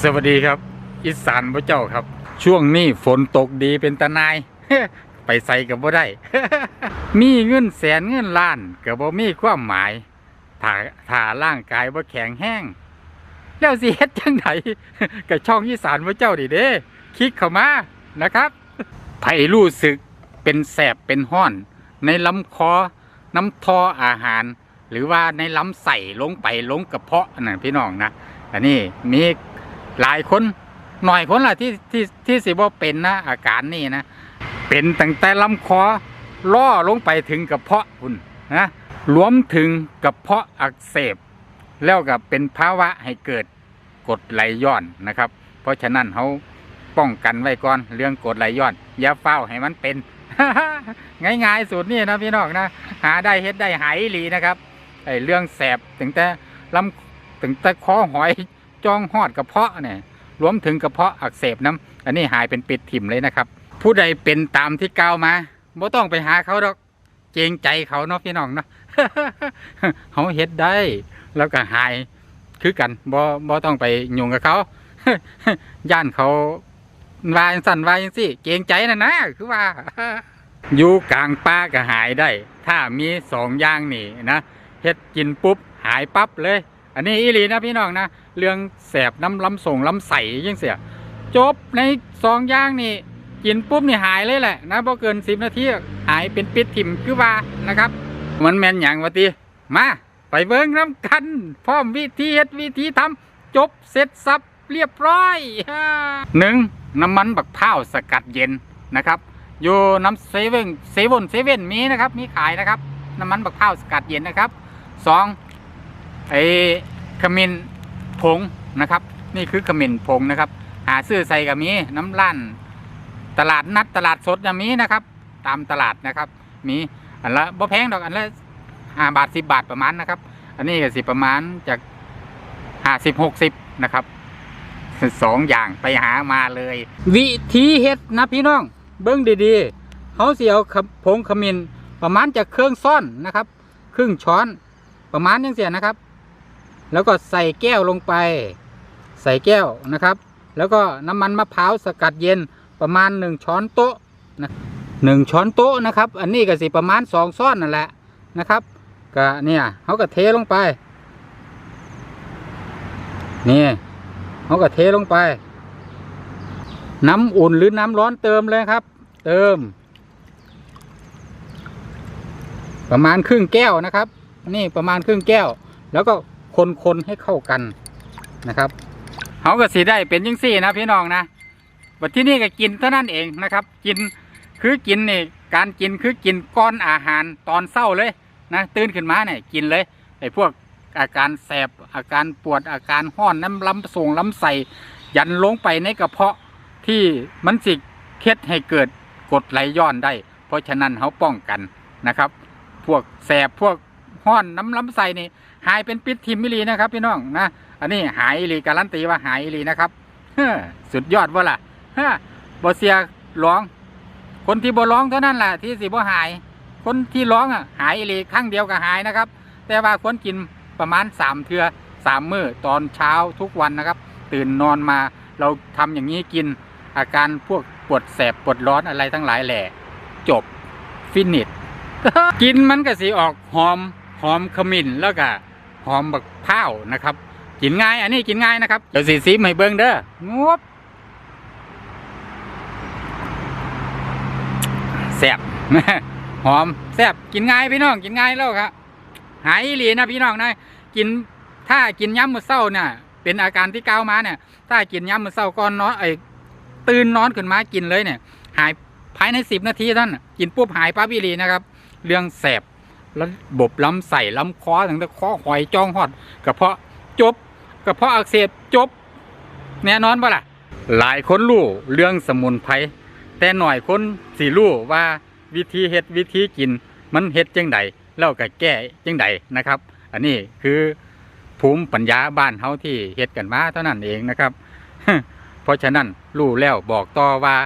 สวัสดีครับ อีสานพระเจ้าครับ ช่วงนี้ฝนตกดีเป็นตะนาย ไปใส่กับบ่ได้ มีเงินแสนเงินล้านกับบ่มีความหมายถ้าถ้าร่างกายบ่แข็งแห้ง แล้วสิเฮ็ดจังไดกับช่องอีสานพระเจ้าดิเด้คลิกเข้ามานะครับไผรู้สึกเป็นแสบเป็นห้อน ในลำคอน้ำทออาหาร หรือว่าในลำไส้ลงไปลงกระเพาะนะพี่น้องนะอันนี้มี หลายคนหน่อยคนละที่ที่ที่สิบ่เป็นนะอาการนี่นะเป็นตั้งแต่ลำคอล่อลงไปถึงกระเพาะคุณนะรวมถึงกระเพาะอักเสบ แล้วก็เป็นภาวะให้เกิดกดไหลย้อนนะครับ เพราะฉะนั้นเขาป้องกันไว้ก่อนเรื่องกดไหลย้อน อย่าเฝ้าให้มันเป็น ง่ายๆสูตรนี่นะพี่น้องนะหาได้เฮ็ดได้หายหลีนะครับไอ้เรื่องแสบถึงแต่ลำถึงแต่คอหอย จองหอดกระเพาะเนี่ยรวมถึงกระเพาะอักเสบน้ำอันนี้หายเป็นปิดถิ่มเลยนะครับ ผู้ใดเป็นตามที่กล่าวมาบ่ต้องไปหาเขาดอกเกรงใจเขาเนาะพี่น้องเนาะเขาเฮ็ดได้ แล้วก็หายคือกันบ่บ่ต้องไปยุ่งกับเขาย่านเขาวาจังสั่นวาจังสิเกรงใจนะนะคือว่าอยู่กลางป่าก็หายได้ ถ้ามีสองอย่างนี่นะเฮ็ดกินปุ๊บหายปั๊บเลย อันนี้อีหลีนะพี่น้องนะเรื่องแสบน้ำลำส่งลำใสยังเสียจบในสองย่างนี่กินปุ๊บนี่หายเลยแหละนะพอเกินสิบนาทีหายเป็นปิดถิ่มคือว่านะครับ มันแมนอย่างวะตีมาไปเบิ้งน้ำกันพร้อมวิธีเฮ็ดวิธีทำจบเสร็จสับเรียบร้อยหนึ่งน้ำมันบักพร้าสกัดเย็นนะครับอยู่น้ำเซเว่นเซเว่นเซเว่นมีนะครับมีขายนะครับ น้ำมันบักพร้าสกัดเย็นนะครับสอง ไอ้ขมิ้นผงนะครับ นี่คือขมิ้นผงนะครับ หาซื้อใส่กับมีน้ำล้านตลาดนัดตลาดสดจะมีนะครับ ตามตลาดนะครับ มีอันละบ่แพงดอกอันละห้าบาทสิบบาทประมาณนะครับ อันนี้ก็สิประมาณจากห้าสิบหกสิบนะครับสองอย่างไปหามาเลย วิธีเฮ็ดนะพี่น้อง เบิ้งดีๆเขาเสียวผงขมิ้นประมาณจากเครื่องซ่อนนะครับ ครึ่งช้อนประมาณยังเสียนะครับ แล้วก็ใส่แก้วลงไป ใส่แก้วนะครับ แล้วก็น้ำมันมะพร้าวสกัดเย็นประมาณหนึ่งช้อนโต๊ะนะหนึ่งช้อนโต๊ะนะครับ อันนี้ก็สิประมาณสองซ้อนนั่นแหละนะครับก็เนี่ยเขาก็เทลงไป นี่เขาก็เทลงไป น้ำอุ่นหรือน้ำร้อนเติมเลยครับ เติม ประมาณครึ่งแก้วนะครับ นี่ประมาณครึ่งแก้ว แล้วก็ คนๆให้เข้ากันนะครับเขาก็สีได้เป็นยังสี่นะพี่น้องนะวันที่นี่ก็กินเท่านั้นเองนะครับ กินคือกินนี่การกินคือกินก้อนอาหารตอนเศร้าเลยนะตื่นขึ้นมาเนี่ยกินเลยไอ้พวกอาการแสบอาการปวดอาการห้อนน้ำลำส่งลำใส่ยันลงไปในกระเพาะที่มันสิเคล็ดให้เกิดกดไหลย้อนได้ เพราะฉะนั้นเขาป้องกันนะครับ พวกแสบพวก ห้อนน้ำล้ำไส้นี่หายเป็นปิดทิมมิลีนะครับ พี่น้องนะอันนี้หายอีลีการันตีว่าหายอีลีนะครับสุดยอดว่าล่ะเฮ้อเสียร้อง คนที่บ่ร้องเท่านั้นแหละที่สิบ่หาย คนที่ร้องอะหายอีลีครั้งเดียวก็หายนะครับ แต่ว่าควรกินประมาณสามเทือสามมื้อตอนเช้าทุกวันนะครับ ตื่นนอนมาเราทำอย่างนี้กิน อาการพวกปวดแสบปวดร้อนอะไรทั้งหลายแหล่จบฟินิชกินมันก็สิออกหอม อมขมิ้นแล้วก็หอมบักพร้าวนะครับกินง่ายอันนี้กินง่ายนะครับเดี๋ยวสีซีมให้เบิ้งเด้องวบแซ่บหอมแซ่บกินง่ายพี่น้องกินง่ายแล้วครับหายอีหลีนะพี่น้องนะกินถ้ากินย้ำมื้อเช้าเนี่ยเป็นอาการที่ก้าวมาเนี่ย ถ้ากินย้ำมื้อเช้าก่อนนอนไอ้ตื่นนอนขึ้นมากินเลยเนี่ย หายภายในสิบนาทีท่านน่ะกินปุ๊บหายปั๊บอีหลีนะครับ เรื่องแสบ แล้วบบลำใส่ลำคอถึงแต่คอหอยจ้องหอดกระเพาะจบกระเพาะอักเสบจบ แน่นอนปะล่ะ หลายคนรู้เรื่องสมุนไพรแต่หน่อยคนสิรู้ว่าวิธีเฮ็ดวิธีกินมันเฮ็ดจังใดแล้วก็แก้จังใดนะครับ อันนี้คือภูมิปัญญาบ้านเฮาที่เฮ็ดกันมาเท่านั้นเองนะครับ เพราะฉะนั้นรู้แล้วบอกต่อว่า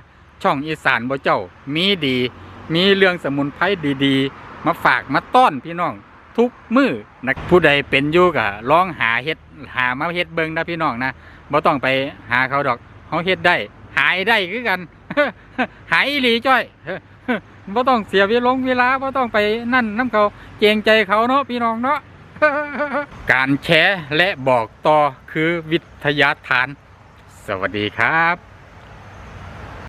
ช่องอีสานบ่เจ้ามีดี มีเรื่องสมุนไพรดีๆ มาฝากมาต้อนพี่น้อง ทุกมือนะผู้ใดเป็นอยู่ก็ลองหาเฮ็ดหามาเฮ็ดเบิงนะพี่น้องนะบ่ต้องไปหาเขาดอกเฮาเฮ็ดได้ หายได้คือกัน หายหลีจ้อยบ่ต้องเสียเวลงเวลาบ่ต้องไปนั่นน้ำเขาเกงใจเขาเนาะพี่น้องเนาะการแชร์และบอกต่อคือวิทยาทาน สวัสดีครับ